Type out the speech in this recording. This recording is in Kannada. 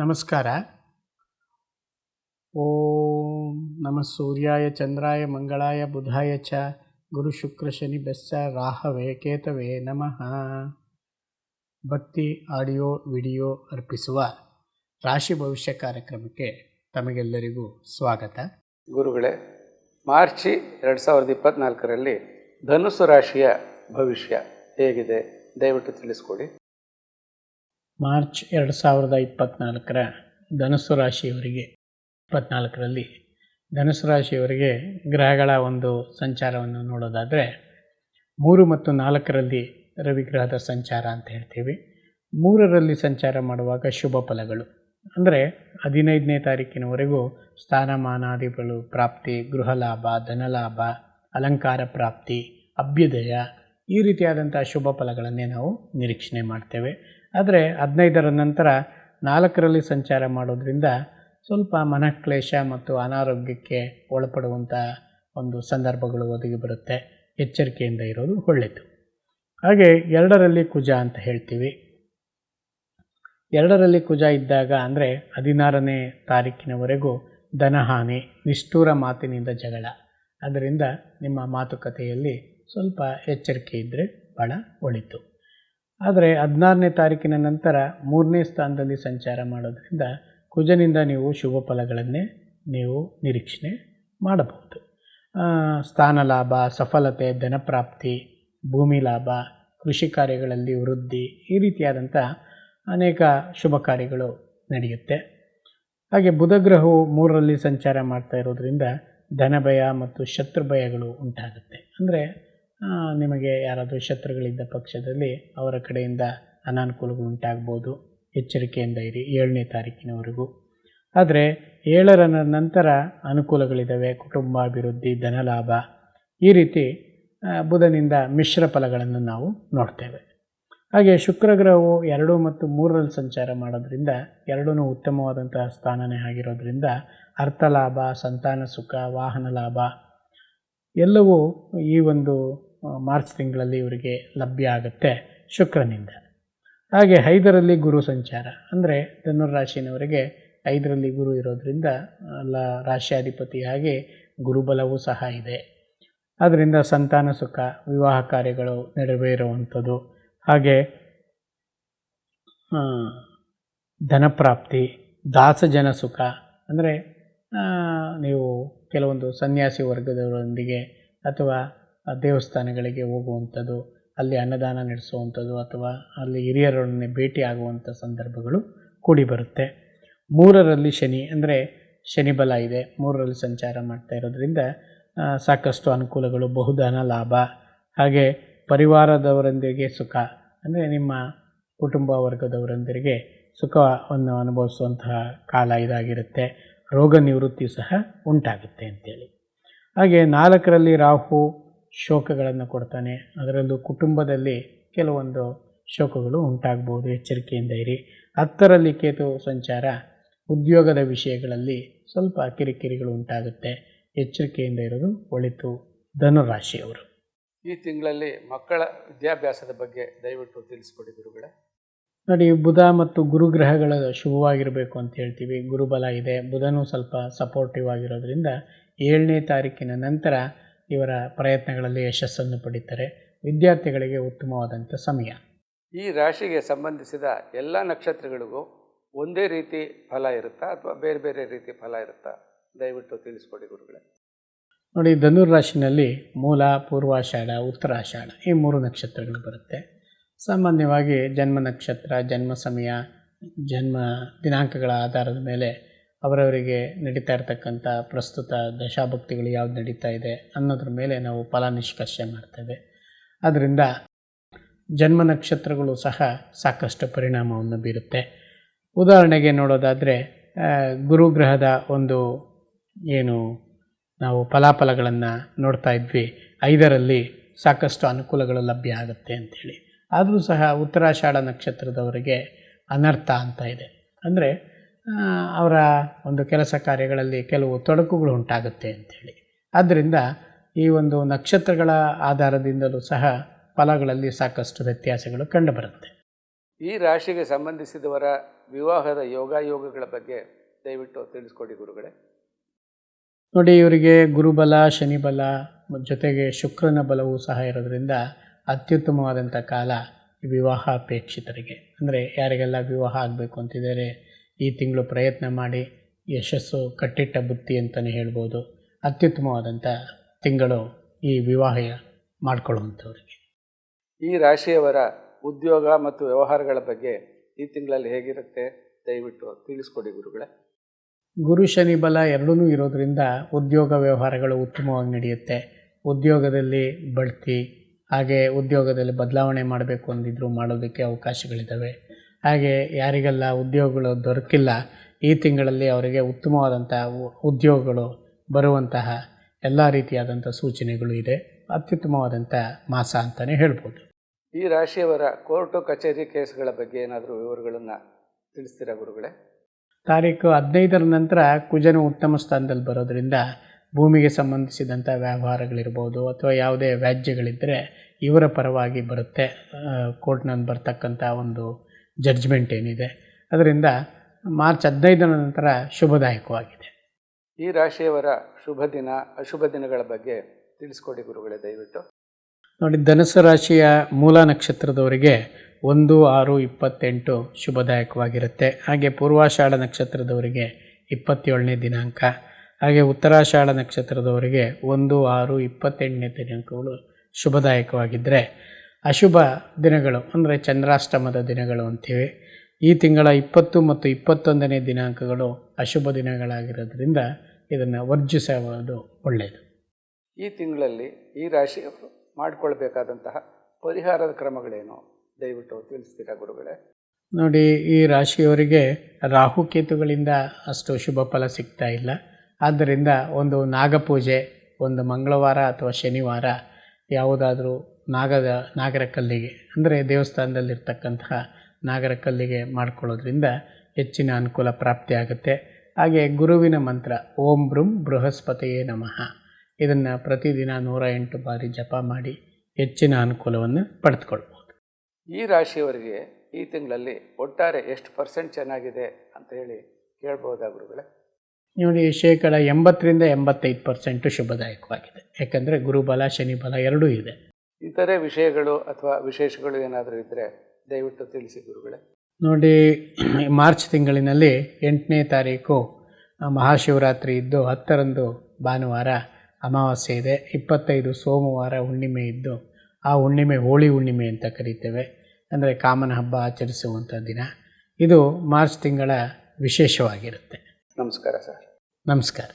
ನಮಸ್ಕಾರ. ಓಂ ನಮ ಸೂರ್ಯಾಯ ಚಂದ್ರಾಯ ಮಂಗಳಾಯ ಬುಧಾಯ ಚ. ಗುರು ಶುಕ್ರ ಶನಿ ಬೆಸ್ಸ ರಾಹವೇ ಕೇತವೇ ನಮಃ. ಭಕ್ತಿ, ಆಡಿಯೋ, ವಿಡಿಯೋ ಅರ್ಪಿಸುವ ರಾಶಿ ಭವಿಷ್ಯ ಕಾರ್ಯಕ್ರಮಕ್ಕೆ ತಮಗೆಲ್ಲರಿಗೂ ಸ್ವಾಗತ. ಗುರುಗಳೇ, ಮಾರ್ಚ್ ಎರಡು ಸಾವಿರದ ಇಪ್ಪತ್ತ್ನಾಲ್ಕರಲ್ಲಿ ಧನುಸು ರಾಶಿಯ ಭವಿಷ್ಯ ಹೇಗಿದೆ? ದಯವಿಟ್ಟು ತಿಳಿಸ್ಕೊಡಿ. ಮಾರ್ಚ್ ಎರಡು ಸಾವಿರದ ಇಪ್ಪತ್ತ್ನಾಲ್ಕರ ಧನುಸ್ಸು ರಾಶಿಯವರಿಗೆ ಇಪ್ಪತ್ತ್ನಾಲ್ಕರಲ್ಲಿ ಧನುಸ್ಸು ರಾಶಿಯವರಿಗೆ ಗ್ರಹಗಳ ಒಂದು ಸಂಚಾರವನ್ನು ನೋಡೋದಾದರೆ, ಮೂರು ಮತ್ತು ನಾಲ್ಕರಲ್ಲಿ ರವಿಗ್ರಹದ ಸಂಚಾರ ಅಂತ ಹೇಳ್ತೀವಿ. ಮೂರರಲ್ಲಿ ಸಂಚಾರ ಮಾಡುವಾಗ ಶುಭ ಫಲಗಳು. ಅಂದರೆ ಹದಿನೈದನೇ ತಾರೀಕಿನವರೆಗೂ ಸ್ಥಾನಮಾನಾದಿಗಳು, ಪ್ರಾಪ್ತಿ ಗೃಹ ಲಾಭ ಧನಲಾಭ, ಅಲಂಕಾರ ಪ್ರಾಪ್ತಿ, ಅಭ್ಯುದಯ ಈ ರೀತಿಯಾದಂಥ ಶುಭ ಫಲಗಳನ್ನೇ ನಾವು ನಿರೀಕ್ಷಣೆ ಮಾಡ್ತೇವೆ. ಆದರೆ ಹದಿನೈದರ ನಂತರ ನಾಲ್ಕರಲ್ಲಿ ಸಂಚಾರ ಮಾಡೋದ್ರಿಂದ ಸ್ವಲ್ಪ ಮನಕ್ಲೇಶ ಮತ್ತು ಅನಾರೋಗ್ಯಕ್ಕೆ ಒಳಪಡುವಂಥ ಒಂದು ಸಂದರ್ಭಗಳು ಒದಗಿ ಬರುತ್ತೆ. ಎಚ್ಚರಿಕೆಯಿಂದ ಇರೋದು ಒಳ್ಳೆಯದು ಹಾಗೆ ಎರಡರಲ್ಲಿ ಕುಜ ಅಂತ ಹೇಳ್ತೀವಿ. ಎರಡರಲ್ಲಿ ಕುಜ ಇದ್ದಾಗ ಅಂದರೆ ಹದಿನಾರನೇ ತಾರೀಕಿನವರೆಗೂ ಧನಹಾನಿ ನಿಷ್ಠೂರ ಮಾತಿನಿಂದ ಜಗಳ. ಅದರಿಂದ ನಿಮ್ಮ ಮಾತುಕತೆಯಲ್ಲಿ ಸ್ವಲ್ಪ ಎಚ್ಚರಿಕೆ ಇದ್ದರೆ ಭಾಳ ಒಳಿತು. ಆದರೆ ಹದಿನಾರನೇ ತಾರೀಕಿನ ನಂತರ ಮೂರನೇ ಸ್ಥಾನದಲ್ಲಿ ಸಂಚಾರ ಮಾಡೋದರಿಂದ ಕುಜನಿಂದ ನೀವು ಶುಭ ಫಲಗಳನ್ನೇ ನೀವು ನಿರೀಕ್ಷಣೆ ಮಾಡಬಹುದು. ಸ್ಥಾನ ಲಾಭ, ಸಫಲತೆ, ಧನಪ್ರಾಪ್ತಿ, ಭೂಮಿ ಲಾಭ, ಕೃಷಿ ಕಾರ್ಯಗಳಲ್ಲಿ ವೃದ್ಧಿ, ಈ ರೀತಿಯಾದಂಥ ಅನೇಕ ಶುಭ ಕಾರ್ಯಗಳು ನಡೆಯುತ್ತೆ. ಹಾಗೆ ಬುಧಗ್ರಹವು ಮೂರರಲ್ಲಿ ಸಂಚಾರ ಮಾಡ್ತಾ ಇರೋದರಿಂದ ಧನಭಯ ಮತ್ತು ಶತ್ರು ಭಯಗಳು ಉಂಟಾಗುತ್ತೆ. ಅಂದರೆ ನಿಮಗೆ ಯಾರಾದರೂ ಶತ್ರುಗಳಿದ್ದ ಪಕ್ಷದಲ್ಲಿ ಅವರ ಕಡೆಯಿಂದ ಅನಾನುಕೂಲಗಳು ಉಂಟಾಗ್ಬೋದು. ಎಚ್ಚರಿಕೆಯಿಂದ ಇರಿ. ಏಳನೇ ತಾರೀಕಿನವರೆಗೂ. ಆದರೆ ಏಳರ ನಂತರ ಅನುಕೂಲಗಳಿದ್ದಾವೆ ಕುಟುಂಬಾಭಿವೃದ್ಧಿ, ಧನಲಾಭ. ಈ ರೀತಿ ಬುಧನಿಂದ ಮಿಶ್ರ ಫಲಗಳನ್ನು ನಾವು ನೋಡ್ತೇವೆ. ಹಾಗೆ ಶುಕ್ರಗ್ರಹವು ಎರಡು ಮತ್ತು ಮೂರರಲ್ಲಿ ಸಂಚಾರ ಮಾಡೋದ್ರಿಂದ ಎರಡೂ ಉತ್ತಮವಾದಂತಹ ಸ್ಥಾನನೇ ಆಗಿರೋದ್ರಿಂದ, ಅರ್ಥಲಾಭ, ಸಂತಾನ ಸುಖ, ವಾಹನ ಲಾಭ, ಎಲ್ಲವೂ ಈ ಒಂದು ಮಾರ್ಚ್ ತಿಂಗಳಲ್ಲಿ ಇವರಿಗೆ ಲಭ್ಯ ಆಗುತ್ತೆ ಶುಕ್ರನಿಂದ. ಹಾಗೆ ಐದರಲ್ಲಿ ಗುರು ಸಂಚಾರ, ಅಂದರೆ ಧನುರಾಶಿನವರಿಗೆ ಐದರಲ್ಲಿ ಗುರು ಇರೋದರಿಂದ ಅಲ್ಲ ರಾಶ್ಯಾಧಿಪತಿ ಹಾಗೆ ಗುರುಬಲವೂ ಸಹ ಇದೆ. ಆದ್ದರಿಂದ ಸಂತಾನ ಸುಖ, ವಿವಾಹ ಕಾರ್ಯಗಳು ನೆರವೇರುವಂಥದ್ದು. ಹಾಗೆ ಧನಪ್ರಾಪ್ತಿ, ದಾಸಜನ ಸುಖ, ಅಂದರೆ ನೀವು ಕೆಲವೊಂದು ಸನ್ಯಾಸಿ ವರ್ಗದವರೊಂದಿಗೆ ಅಥವಾ ದೇವಸ್ಥಾನಗಳಿಗೆ ಹೋಗುವಂಥದ್ದು, ಅಲ್ಲಿ ಅನ್ನದಾನ ನಡೆಸುವಂಥದ್ದು ಅಥವಾ ಅಲ್ಲಿ ಹಿರಿಯರೊಡನೆ ಭೇಟಿ ಆಗುವಂಥ ಸಂದರ್ಭಗಳು ಕೂಡಿ ಬರುತ್ತೆ. ಮೂರರಲ್ಲಿ ಶನಿ, ಅಂದರೆ ಶನಿ ಬಲ ಇದೆ. ಮೂರರಲ್ಲಿ ಸಂಚಾರ ಮಾಡ್ತಾ ಇರೋದ್ರಿಂದ ಸಾಕಷ್ಟು ಅನುಕೂಲಗಳು ಬಹುದಾನ ಲಾಭ, ಹಾಗೆ ಪರಿವಾರದವರೊಂದಿಗೆ ಸುಖ, ಅಂದರೆ ನಿಮ್ಮ ಕುಟುಂಬ ವರ್ಗದವರೊಂದಿಗೆ ಸುಖವನ್ನು ಅನುಭವಿಸುವಂತಹ ಕಾಲ ಇದಾಗಿರುತ್ತೆ. ರೋಗ ನಿವೃತ್ತಿ ಸಹ ಉಂಟಾಗುತ್ತೆ ಅಂತೇಳಿ. ಹಾಗೆ ನಾಲ್ಕರಲ್ಲಿ ರಾಹು ಶೋಕಗಳನ್ನು ಕೊಡ್ತಾನೆ. ಅದರಲ್ಲೂ ಕುಟುಂಬದಲ್ಲಿ ಕೆಲವೊಂದು ಶೋಕಗಳು ಉಂಟಾಗ್ಬೋದು. ಎಚ್ಚರಿಕೆಯಿಂದ ಇರಿ. ಹತ್ತರಲ್ಲಿ ಕೇತು ಸಂಚಾರ ಉದ್ಯೋಗದ ವಿಷಯಗಳಲ್ಲಿ ಸ್ವಲ್ಪ ಕಿರಿಕಿರಿಗಳು ಉಂಟಾಗುತ್ತೆ. ಎಚ್ಚರಿಕೆಯಿಂದ ಇರೋದು ಒಳಿತು. ಧನುರಾಶಿಯವರು. ಈ ತಿಂಗಳಲ್ಲಿ ಮಕ್ಕಳ ವಿದ್ಯಾಭ್ಯಾಸದ ಬಗ್ಗೆ ದಯವಿಟ್ಟು ತಿಳಿಸ್ಕೊಡಿ ಗುರುಗಳೇ. ನೋಡಿ ಬುಧ ಮತ್ತು ಗುರುಗ್ರಹಗಳ ಶುಭವಾಗಿರಬೇಕು ಅಂತ ಹೇಳ್ತೀವಿ. ಗುರುಬಲ ಇದೆ. ಬುಧನೂ ಸ್ವಲ್ಪ ಸಪೋರ್ಟಿವ್ ಆಗಿರೋದ್ರಿಂದ ಏಳನೇ ತಾರೀಕಿನ ನಂತರ ಇವರ ಪ್ರಯತ್ನಗಳಲ್ಲಿ ಯಶಸ್ಸನ್ನು ಪಡೀತಾರೆ. ವಿದ್ಯಾರ್ಥಿಗಳಿಗೆ ಉತ್ತಮವಾದಂಥ ಸಮಯ. ಈ ರಾಶಿಗೆ ಸಂಬಂಧಿಸಿದ ಎಲ್ಲ ನಕ್ಷತ್ರಗಳಿಗೂ ಒಂದೇ ರೀತಿ ಫಲ ಇರುತ್ತಾ ಅಥವಾ ಬೇರೆ ಬೇರೆ ರೀತಿ ಫಲ ಇರುತ್ತಾ? ದಯವಿಟ್ಟು ತಿಳಿಸ್ಕೊಡಿ ಗುರುಗಳೇ. ನೋಡಿ ಧನುರ್ ರಾಶಿನಲ್ಲಿ ಮೂಲ ಪೂರ್ವಾಷಾಢ ಉತ್ತರಾಷಾಢ ಈ ಮೂರು ನಕ್ಷತ್ರಗಳು ಬರುತ್ತೆ. ಸಾಮಾನ್ಯವಾಗಿ ಜನ್ಮ ನಕ್ಷತ್ರ ಜನ್ಮ ಸಮಯ ಜನ್ಮ ದಿನಾಂಕಗಳ ಆಧಾರದ ಮೇಲೆ ಅವರವರಿಗೆ ನಡೀತಾ ಇರತಕ್ಕಂಥ ಪ್ರಸ್ತುತ ದಶಾಭಕ್ತಿಗಳು ಯಾವ್ದು ನಡೀತಾ ಇದೆ ಅನ್ನೋದ್ರ ಮೇಲೆ ನಾವು ಫಲ ನಿಷ್ಕರ್ಷೆ ಮಾಡ್ತೇವೆ. ಆದ್ದರಿಂದ ಜನ್ಮ ನಕ್ಷತ್ರಗಳು ಸಹ ಸಾಕಷ್ಟು ಪರಿಣಾಮವನ್ನು ಬೀರುತ್ತೆ. ಉದಾಹರಣೆಗೆ ನೋಡೋದಾದರೆ ಗುರುಗ್ರಹದ ಒಂದು ಏನು ನಾವು ಫಲಾಫಲಗಳನ್ನು ನೋಡ್ತಾ ಇದ್ವಿ. ಐದರಲ್ಲಿ ಸಾಕಷ್ಟು ಅನುಕೂಲಗಳು ಲಭ್ಯ ಆಗುತ್ತೆ ಅಂಥೇಳಿ. ಆದರೂ ಸಹ ಉತ್ತರಾಷಾಢ ನಕ್ಷತ್ರದವರಿಗೆ ಅನರ್ಥ ಅಂತ ಇದೆ. ಅಂದರೆ ಅವರ ಒಂದು ಕೆಲಸ ಕಾರ್ಯಗಳಲ್ಲಿ ಕೆಲವು ತೊಡಕುಗಳು ಉಂಟಾಗುತ್ತೆ ಅಂಥೇಳಿ ಆದ್ದರಿಂದ ಈ ಒಂದು ನಕ್ಷತ್ರಗಳ ಆಧಾರದಿಂದಲೂ ಸಹ ಫಲಗಳಲ್ಲಿ ಸಾಕಷ್ಟು ವ್ಯತ್ಯಾಸಗಳು ಕಂಡುಬರುತ್ತೆ. ಈ ರಾಶಿಗೆ ಸಂಬಂಧಿಸಿದವರ ವಿವಾಹದ ಯೋಗಾಯೋಗಗಳ ಬಗ್ಗೆ ದಯವಿಟ್ಟು ತಿಳಿಸ್ಕೊಡಿ ಗುರುಗಳೇ. ನೋಡಿ ಇವರಿಗೆ ಗುರುಬಲ ಶನಿಬಲ ಜೊತೆಗೆ ಶುಕ್ರನ ಬಲವೂ ಸಹ ಇರೋದರಿಂದ ಅತ್ಯುತ್ತಮವಾದಂಥ ಕಾಲ ವಿವಾಹ ಅಪೇಕ್ಷಿತರಿಗೆ. ಅಂದರೆ ಯಾರಿಗೆಲ್ಲ ವಿವಾಹ ಆಗಬೇಕು ಅಂತಿದ್ದಾರೆ ಈ ತಿಂಗಳು ಪ್ರಯತ್ನ ಮಾಡಿ ಯಶಸ್ಸು ಕಟ್ಟಿಟ್ಟ ಬುತ್ತಿ ಅಂತಲೇ ಹೇಳ್ಬೋದು. ಅತ್ಯುತ್ತಮವಾದಂಥ ತಿಂಗಳು ಈ ವಿವಾಹ ಮಾಡಿಕೊಳ್ಳುವಂಥವ್ರಿಗೆ. ಈ ರಾಶಿಯವರ ಉದ್ಯೋಗ ಮತ್ತು ವ್ಯವಹಾರಗಳ ಬಗ್ಗೆ ಈ ತಿಂಗಳಲ್ಲಿ ಹೇಗಿರುತ್ತೆ? ದಯವಿಟ್ಟು ತಿಳಿಸ್ಕೊಡಿ ಗುರುಗಳೇ. ಗುರು ಶನಿ ಬಲ ಎರಡೂ ಇರೋದರಿಂದ ಉದ್ಯೋಗ ವ್ಯವಹಾರಗಳು ಉತ್ತಮವಾಗಿ ನಡೆಯುತ್ತೆ. ಉದ್ಯೋಗದಲ್ಲಿ ಬಡ್ತಿ ಹಾಗೆ ಉದ್ಯೋಗದಲ್ಲಿ ಬದಲಾವಣೆ ಮಾಡಬೇಕು ಅಂದಿದ್ರು ಮಾಡೋದಕ್ಕೆ ಅವಕಾಶಗಳಿದ್ದಾವೆ. ಹಾಗೆ ಯಾರಿಗೆಲ್ಲ ಉದ್ಯೋಗಗಳು ದೊರಕಿಲ್ಲ ಈ ತಿಂಗಳಲ್ಲಿ ಅವರಿಗೆ ಉತ್ತಮವಾದಂಥ ಉದ್ಯೋಗಗಳು ಬರುವಂತಹ ಎಲ್ಲ ರೀತಿಯಾದಂಥ ಸೂಚನೆಗಳು ಇದೆ. ಅತ್ಯುತ್ತಮವಾದಂಥ ಮಾಸ ಅಂತಲೇ ಹೇಳ್ಬೋದು. ಈ ರಾಶಿಯವರ ಕೋರ್ಟು ಕಚೇರಿ ಕೇಸ್ಗಳ ಬಗ್ಗೆ ಏನಾದರೂ ವಿವರಗಳನ್ನು ತಿಳಿಸ್ತೀರಾ ಗುರುಗಳೇ? ತಾರೀಕು ಹದಿನೈದರ ನಂತರ ಕುಜನು ಉತ್ತಮ ಸ್ಥಾನದಲ್ಲಿ ಬರೋದರಿಂದ ಭೂಮಿಗೆ ಸಂಬಂಧಿಸಿದಂಥ ವ್ಯವಹಾರಗಳಿರ್ಬೋದು ಅಥವಾ ಯಾವುದೇ ವ್ಯಾಜ್ಯಗಳಿದ್ದರೆ ಇವರ ಪರವಾಗಿ ಬರುತ್ತೆ. ಕೋರ್ಟ್ನಲ್ಲಿ ಬರ್ತಕ್ಕಂಥ ಒಂದು ಜಡ್ಜ್ಮೆಂಟ್ ಏನಿದೆ. ಅದರಿಂದ ಮಾರ್ಚ್ ಹದಿನೈದರ ನಂತರ ಶುಭದಾಯಕವಾಗಿದೆ. ಈ ರಾಶಿಯವರ ಶುಭ ದಿನ ಅಶುಭ ದಿನಗಳ ಬಗ್ಗೆ ತಿಳಿಸ್ಕೊಡಿ ಗುರುಗಳೇ ದಯವಿಟ್ಟು. ನೋಡಿ ಧನುಸು ರಾಶಿಯ ಮೂಲ ನಕ್ಷತ್ರದವರಿಗೆ ಒಂದು ಆರು ಇಪ್ಪತ್ತೆಂಟು ಶುಭದಾಯಕವಾಗಿರುತ್ತೆ. ಹಾಗೆ ಪೂರ್ವಾಷಾಢ ನಕ್ಷತ್ರದವರಿಗೆ ಇಪ್ಪತ್ತೇಳನೇ ದಿನಾಂಕ ಹಾಗೆ ಉತ್ತರಾಷಾಢ ನಕ್ಷತ್ರದವರಿಗೆ ಒಂದು ಆರು ಇಪ್ಪತ್ತೆಂಟನೇ ದಿನಾಂಕಗಳು ಶುಭದಾಯಕವಾಗಿದ್ದರೆ ಅಶುಭ ದಿನಗಳು ಅಂದರೆ ಚಂದ್ರಾಷ್ಟಮದ ದಿನಗಳು ಅಂತೀವಿ. ಈ ತಿಂಗಳ ಇಪ್ಪತ್ತು ಮತ್ತು ಇಪ್ಪತ್ತೊಂದನೇ ದಿನಾಂಕಗಳು ಅಶುಭ ದಿನಗಳಾಗಿರೋದ್ರಿಂದ ಇದನ್ನು ವರ್ಜಿಸುವುದು ಒಳ್ಳೆಯದು ಈ ತಿಂಗಳಲ್ಲಿ ಈ ರಾಶಿಯವರು ಮಾಡಿಕೊಳ್ಬೇಕಾದಂತಹ ಪರಿಹಾರದ ಕ್ರಮಗಳೇನು? ದಯವಿಟ್ಟು ತಿಳಿಸ್ತೀರಾ ಗುರುಗಳೇ? ನೋಡಿ ಈ ರಾಶಿಯವರಿಗೆ ರಾಹುಕೇತುಗಳಿಂದ ಅಷ್ಟು ಶುಭ ಫಲ ಸಿಗ್ತಾ ಇಲ್ಲ. ಆದ್ದರಿಂದ ಒಂದು ನಾಗಪೂಜೆ ಒಂದು ಮಂಗಳವಾರ ಅಥವಾ ಶನಿವಾರ ಯಾವುದಾದ್ರೂ ನಾಗದ ನಾಗರ ಕಲ್ಲಿಗೆ ಅಂದರೆ ದೇವಸ್ಥಾನದಲ್ಲಿರ್ತಕ್ಕಂತಹ ನಾಗರ ಕಲ್ಲಿಗೆ ಮಾಡ್ಕೊಳ್ಳೋದ್ರಿಂದ ಹೆಚ್ಚಿನ ಅನುಕೂಲ ಪ್ರಾಪ್ತಿಯಾಗುತ್ತೆ. ಹಾಗೆ ಗುರುವಿನ ಮಂತ್ರ ಓಂ ಬ್ರೂಂ ಬೃಹಸ್ಪತಿಯೇ ನಮಃ. ಇದನ್ನು ಪ್ರತಿದಿನ ನೂರ ಎಂಟು ಬಾರಿ ಜಪ ಮಾಡಿ ಹೆಚ್ಚಿನ ಅನುಕೂಲವನ್ನು ಪಡೆದುಕೊಳ್ಬೋದು ಈ ರಾಶಿಯವರಿಗೆ ಈ ತಿಂಗಳಲ್ಲಿ ಒಟ್ಟಾರೆ ಎಷ್ಟು ಪರ್ಸೆಂಟ್ ಚೆನ್ನಾಗಿದೆ ಅಂತ ಹೇಳಿ ಕೇಳ್ಬೋದಾ ಗುರುಗಳೇ? ನೋಡಿ ಶೇಕಡ ಎಂಬತ್ತರಿಂದ ಎಂಬತ್ತೈದು ಪರ್ಸೆಂಟು ಶುಭದಾಯಕವಾಗಿದೆ. ಯಾಕಂದರೆ ಗುರುಬಲ ಶನಿಬಲ ಎರಡೂ ಇದೆ. ಇತರೆ ವಿಷಯಗಳು ಅಥವಾ ವಿಶೇಷಗಳು ಏನಾದರೂ ಇದ್ದರೆ ದಯವಿಟ್ಟು ತಿಳಿಸಿ ಗುರುಗಳೇ. ನೋಡಿ ಮಾರ್ಚ್ ತಿಂಗಳಿನಲ್ಲಿ ಎಂಟನೇ ತಾರೀಕು ಮಹಾಶಿವರಾತ್ರಿ ಇದ್ದು ಹತ್ತರಂದು ಭಾನುವಾರ ಅಮಾವಾಸ್ಯೆ ಇದೆ. ಇಪ್ಪತ್ತೈದು ಸೋಮವಾರ ಹುಣ್ಣಿಮೆ ಇದ್ದು ಆ ಹುಣ್ಣಿಮೆ ಹೋಳಿ ಹುಣ್ಣಿಮೆ ಅಂತ ಕರೀತೇವೆ. ಅಂದರೆ ಕಾಮನ ಹಬ್ಬ ಆಚರಿಸುವಂಥ ದಿನ. ಇದು ಮಾರ್ಚ್ ತಿಂಗಳ ವಿಶೇಷವಾಗಿರುತ್ತೆ. ನಮಸ್ಕಾರ ಸರ್. ನಮಸ್ಕಾರ.